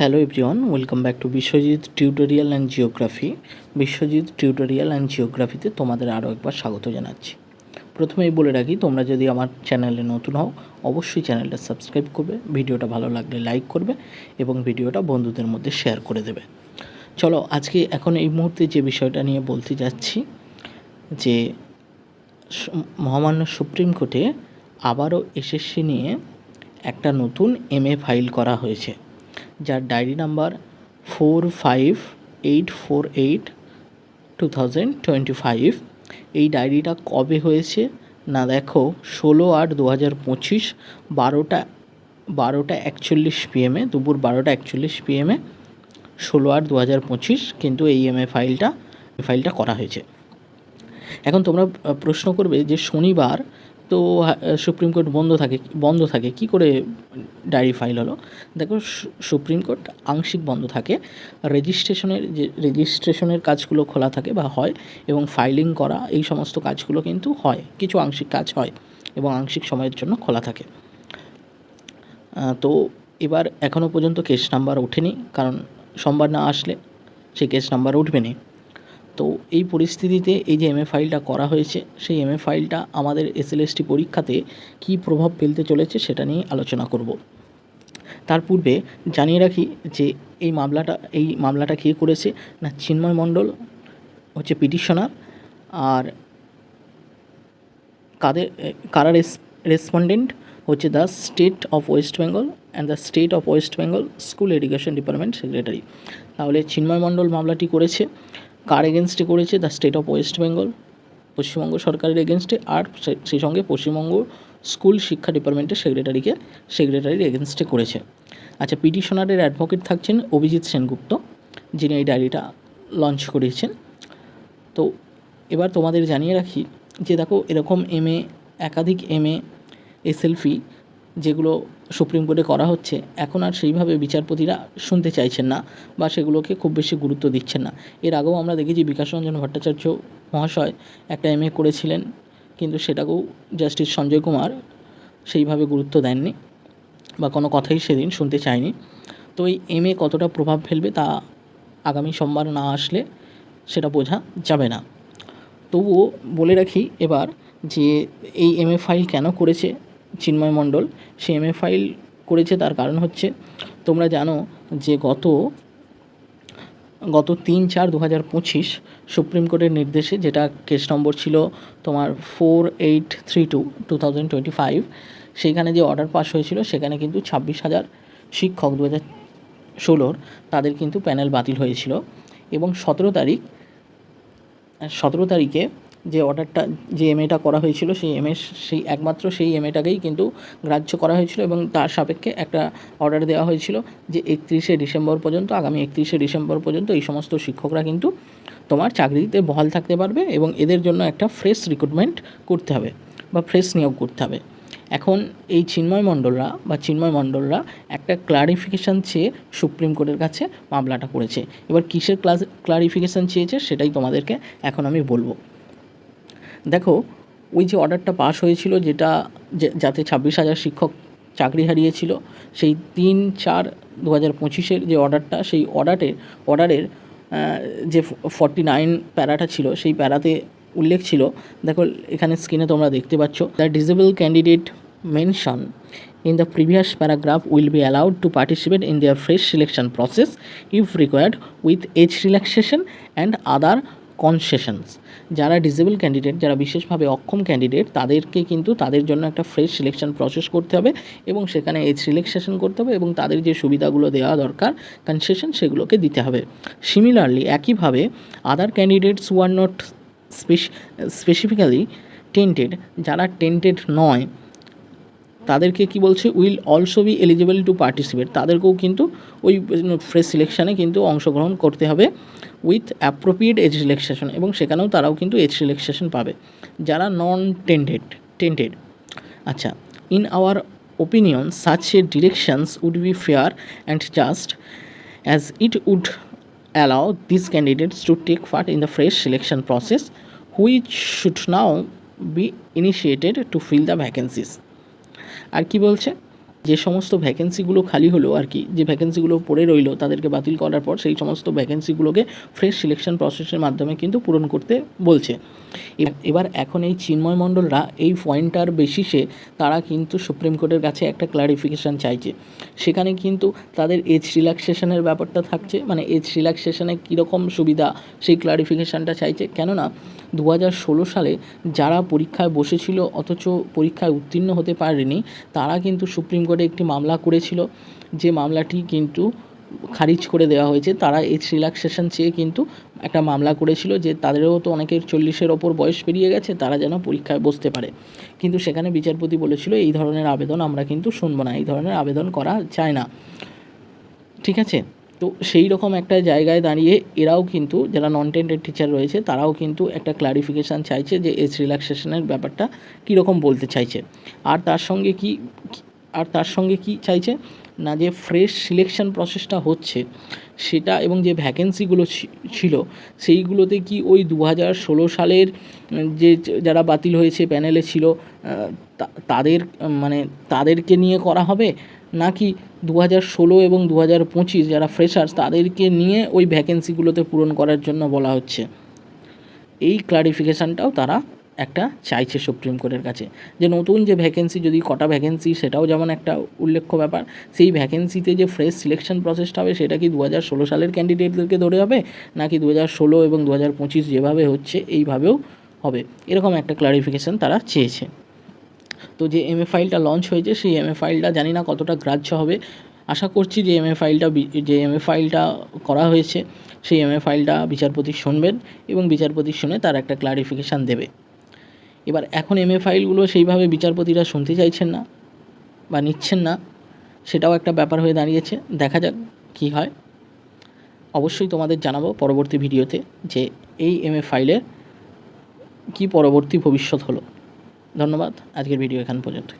Hello everyone welcome back to Biswajit tutorial and geography Biswajit tutorial and জিওগ্রাফিতে তোমাদের আরও একবার স্বাগত জানাচ্ছি। প্রথমেই বলে রাখি, তোমরা যদি আমার চ্যানেলে নতুন হও, অবশ্যই চ্যানেলটা সাবস্ক্রাইব করবে, ভিডিওটা ভালো লাগলে লাইক করবে এবং ভিডিওটা বন্ধুদের মধ্যে শেয়ার করে দেবে। চলো, আজকে এখন এই মুহূর্তে যে বিষয়টা নিয়ে বলতে যাচ্ছি, যে মহামান্য সুপ্রিম কোর্টে আবারও এসএসসি নিয়ে একটা নতুন এমএ ফাইল করা হয়েছে। যার diary number four five eight four eight two thousand twenty five. এই ডায়েরিটা কবে হয়েছে? না, দেখো, ষোলো আট দু হাজার পঁচিশ বারোটা বারোটা একচল্লিশ পিএমে দুপুর বারোটা একচল্লিশ পিএমে ষোলো আট দু হাজার পঁচিশ কিন্তু এই এমএ ফাইলটা ফাইলটা করা হয়েছে। এখন তোমরা প্রশ্ন করবে যে শনিবার তো সুপ্রিম কোর্ট বন্ধ থাকে বন্ধ থাকে। কি করে ডায়েরি ফাইল হলো? দেখো সুপ্রিম কোর্ট আংশিক বন্ধ থাকে। রেজিস্ট্রেশনের যে, রেজিস্ট্রেশনের কাজগুলো খোলা থাকে বা হয় এবং ফাইলিং করা, এই সমস্ত কাজগুলো কিন্তু হয়। কিছু আংশিক কাজ হয় এবং আংশিক সময়ের জন্য খোলা থাকে। তো এবার এখনও পর্যন্ত কেস নাম্বার ওঠেনি, কারণ সোমবার না আসলে সেই কেস নাম্বার উঠবে না। তো এই পরিস্থিতিতে এই যে এমএ ফাইলটা করা হয়েছে, সেই এমএ ফাইলটা আমাদের এসএলএসটি পরীক্ষাতে কী প্রভাব ফেলতে চলেছে সেটা নিয়ে আলোচনা করব। তার পূর্বে জানিয়ে রাখি যে এই মামলাটা এই মামলাটা কে করেছে না চিন্ময় মণ্ডল, হচ্ছে পিটিশনার আর কাদের, কারা রেসপন্ডেন্ট, হচ্ছে the state of West Bengal and the state of West Bengal school education department secretary. তাহলে চিন্ময় মণ্ডল মামলাটি করেছে। কার এগেনস্টে করেছে? The state of West Bengal Paschimbanga সরকারের এগেনস্টে আর সেই সঙ্গে পশ্চিমবঙ্গ স্কুল শিক্ষা ডিপার্টমেন্টের সেক্রেটারিকে সেক্রেটারির এগেনস্টে করেছে। আচ্ছা পিটিশনারের অ্যাডভোকেট থাকছেন অভিজিৎ সেনগুপ্ত, যিনি এই ডায়েরিটা লঞ্চ করিয়েছেন তো এবার তোমাদের জানিয়ে রাখি যে দেখো, এরকম এম এ একাধিক এম এ এসএলফি যেগুলো সুপ্রিম কোর্টে করা হচ্ছে, এখন আর সেইভাবে বিচারপতিরা শুনতে চাইছেন না বা সেগুলোকে খুব বেশি গুরুত্ব দিচ্ছেন না। এর আগেও আমরা দেখেছি বিকাশ রঞ্জন ভট্টাচার্য মহাশয় একটা এম করেছিলেন, কিন্তু সেটাকেও জাস্টিস সঞ্জয় কুমার সেইভাবে গুরুত্ব দেননি বা কোনো কথাই সেদিন শুনতে চায়নি। তো এই এম এ কতটা প্রভাব ফেলবে তা আগামী সোমবার না আসলে সেটা বোঝা যাবে না। তবুও বলে রাখি এবার যে এই এমএ ফাইল কেন করেছে চিন্ময় মণ্ডল, সে এমএ ফাইল করেছে। তার কারণ হচ্ছে, তোমরা জানো যে গত গত তিন চার দু হাজার পঁচিশ সুপ্রিম কোর্টের নির্দেশে যেটা কেস নম্বর ছিল তোমার four eight three two two thousand twenty five সেইখানে যে অর্ডার পাস হয়েছিল, সেখানে কিন্তু ছাব্বিশ হাজার শিক্ষক দু হাজার ষোলোর তাদের কিন্তু প্যানেল বাতিল হয়েছিল। এবং সতেরো তারিখ, সতেরো তারিখে যে অর্ডারটা, যে এমএটা করা হয়েছিল, সেই এমএ, সেই একমাত্র সেই এমএটাকেই কিন্তু গ্রাহ্য করা হয়েছিল এবং তার সাপেক্ষে একটা অর্ডার দেওয়া হয়েছিল যে একত্রিশে ডিসেম্বর পর্যন্ত, আগামী একত্রিশে ডিসেম্বর পর্যন্ত এই সমস্ত শিক্ষকরা কিন্তু তোমার চাকরিতে বহাল থাকতে পারবে এবং এদের জন্য একটা ফ্রেশ রিক্রুটমেন্ট করতে হবে বা ফ্রেশ নিয়োগ করতে হবে। এখন এই চিন্ময় মণ্ডলরা বা চিন্ময় মণ্ডলরা একটা ক্লারিফিকেশান চেয়ে সুপ্রিম কোর্টের কাছে মামলাটা করেছে। এবার কিসের ক্লাস ক্লারিফিকেশান চেয়েছে সেটাই তোমাদেরকে এখন আমি বলব। দেখো, ওই যে অর্ডারটা পাস হয়েছিল যেটা যাতে ছাব্বিশ হাজার শিক্ষক চাকরি হারিয়েছিল, সেই তিন চার দু হাজার পঁচিশের যে অর্ডারটা সেই অর্ডারের অর্ডারের যে ফর্টি নাইন প্যারাটা ছিল, সেই প্যারাতে উল্লেখ ছিল, দেখো এখানে স্ক্রিনে তোমরা দেখতে পাচ্ছ the disable candidate mention in the previous paragraph will be allowed to participate in their fresh selection process if required with age relaxation and other concessions, যারা ডিসেবল ক্যান্ডিডেট যারা বিশেষভাবে অক্ষম ক্যান্ডিডেট তাদেরকে কিন্তু তাদের জন্য একটা ফ্রেশ সিলেকশন প্রসেস করতে হবে এবং সেখানে এজ রিল্যাক্সেশন করতে হবে এবং তাদের যে সুবিধাগুলো দেওয়া দরকার কনসেশন সেগুলোকে দিতে হবে। সিমিলারলি একইভাবে other candidates who are not specifically tainted যারা টেন্টেড নয় তাদেরকে কি বলছে, will also be eligible to participate. তাদেরকেও কিন্তু ওই ফ্রেশ সিলেকশানে কিন্তু অংশগ্রহণ করতে হবে উইথ অ্যাপ্রোপ্রিয়েট এজ রিল্যাক্সেশন এবং সেখানেও তারাও কিন্তু এজ রিল্যাক্সেশন পাবে, যারা নন টেন্টেড টেন্টেড আচ্ছা in our opinion such a directions would be fair and just as it would allow this candidates to take part in the fresh selection process which should now be initiated to fill the vacancies আর কি বলছে? যে সমস্ত ভ্যাকেন্সিগুলো খালি হলো আর কি, যে ভ্যাকেন্সিগুলো পড়ে রইল তাদেরকে বাতিল করার পর সেই সমস্ত ভ্যাকেন্সিগুলোকে ফ্রেশ সিলেকশন প্রসেসের মাধ্যমে কিন্তু পূরণ করতে বলছে। এবার এখন এই চিন্ময় মণ্ডলরা এই পয়েন্টটার বেসিসে তারা কিন্তু সুপ্রিম কোর্টের কাছে একটা ক্লারিফিকেশান চাইছে। সেখানে কিন্তু তাদের এজ রিল্যাক্সেশনের ব্যাপারটা থাকছে মানে এজ রিল্যাক্সেশনে কীরকম সুবিধা সেই ক্লারিফিকেশানটা চাইছে। কেননা দু হাজার ষোলো সালে যারা পরীক্ষায় বসেছিল অথচ পরীক্ষায় উত্তীর্ণ হতে পারেনি, তারা কিন্তু সুপ্রিম কোর্টে একটি মামলা করেছিল, যে মামলাটি কিন্তু খারিজ করে দেওয়া হয়েছে। তারা এজ রিল্যাক্সেশন চেয়ে কিন্তু একটা মামলা করেছিল, যে তাদেরও তো অনেকের চল্লিশের ওপর বয়স পেরিয়ে গেছে, তারা যেন পরীক্ষায় বসতে পারে। কিন্তু সেখানে বিচারপতি বলেছিল, এই ধরনের আবেদন আমরা কিন্তু শুনব না, এই ধরনের আবেদন করা যায় না। ঠিক আছে? তো সেই রকম একটা জায়গায় দাঁড়িয়ে এরাও কিন্তু, যারা নন টেন্ডেড টিচার রয়েছে, তারাও কিন্তু একটা ক্লারিফিকেশান চাইছে, যে এজ রিল্যাক্সেশনের ব্যাপারটা কীরকম বলতে চাইছে। আর তার সঙ্গে কি আর তার সঙ্গে কি চাইছে? না, যে ফ্রেশ সিলেকশন প্রসেসটা হচ্ছে, সেটা এবং যে ভ্যাকেন্সিগুলো ছিল, সেইগুলোতে কি ওই দু হাজার ষোলো সালের যে যারা বাতিল হয়েছে প্যানেলে ছিল তাদের মানে তাদেরকে নিয়ে করা হবে? নাকি দু হাজার ষোলো এবং দু হাজার পঁচিশ যারা ফ্রেশার্স তাদেরকে নিয়ে ওই ভ্যাকেন্সিগুলোতে পূরণ করার জন্য বলা হচ্ছে? এই ক্লারিফিকেশানটাও তারা একটা চাইছে সুপ্রিম কোর্টের কাছে। যে নতুন যে ভ্যাকেন্সি যদি কটা ভ্যাকেন্সি সেটাও যেমন একটা উল্লেখ্য ব্যাপার, সেই ভ্যাকেন্সিতে যে ফ্রেশ সিলেকশন প্রসেসটা হবে, সেটা কি দু হাজার ষোলো সালের ক্যান্ডিডেটদেরকে ধরে হবে? নাকি দু হাজার ষোলো এবং দু হাজার পঁচিশ যেভাবে হচ্ছে, এইভাবেও হবে। এরকম একটা ক্লারিফিকেশান তারা চেয়েছে। তো যে এমএ ফাইলটা লঞ্চ হয়েছে, সেই এমএ ফাইলটা জানি না কতটা গ্রাহ্য হবে। আশা করছি যে এমএ ফাইলটা বি- যে এমএ ফাইলটা করা হয়েছে, সেই এমএ ফাইলটা বিচারপতি শুনবেন এবং বিচারপতি শুনে তার একটা ক্লারিফিকেশান দেবে। এবার এখন এমএ ফাইলগুলো সেইভাবে বিচারপতিরা শুনতে চাইছেন না বা নিচ্ছেন না, সেটাও একটা ব্যাপার হয়ে দাঁড়িয়েছে। দেখা যাক কী হয়। অবশ্যই তোমাদের জানাব পরবর্তী ভিডিওতে যে এই এমএ ফাইলের কী পরবর্তী ভবিষ্যৎ হলো। ধন্যবাদ। আজকের ভিডিও এখান পর্যন্ত